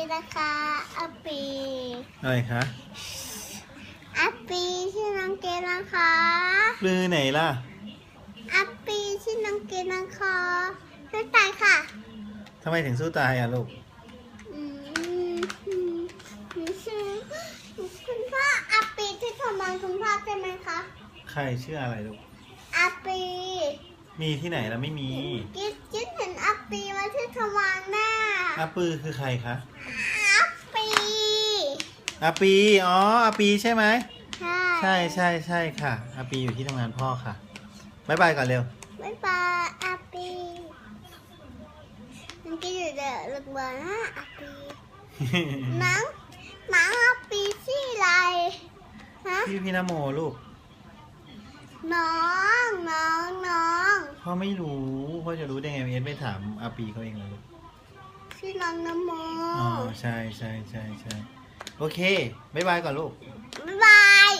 กินนะคะอาปีอะไรคะอาปีชื่อน้องเกดนะคะปลือไหนล่ะอาปีชื่อน้องเกดนะคะช่วยตายค่ะทำไมถึงสู้ตายอะลูกอืมชื่อคุณพ่ออาปีที่ทำงานคุณพ่อใช่ไหมคะใครชื่ออะไรลูกอาปีมีที่ไหนแล้วไม่มี กิดกิดเห็นอาปีมาที่ทำงานหน้าอาปือคือใครคะอาปี อาปี อ๋ออาปีใช่ไหม ใช่ใช่ใช่ใช่ค่ะอาปีอยู่ที่ทำงานพ่อค่ะบายบายก่อนเร็วบ๊ายบายอาปีมันกินอยู่เดี๋ยวลึกเบอร์นะอาปีหนังหนังอาปีชื่ออะไรฮะพี่พี่นโมลูก น้องน้องน้องพ่อไม่รู้พ่อจะรู้ได้ไงเอสไม่ถามอาปีเขาเองเลยลูกชื่อน้องนโมอ๋อใช่ใช่ใช่ใช่ โอเคบายบายก่อนลูก บ๊ายบาย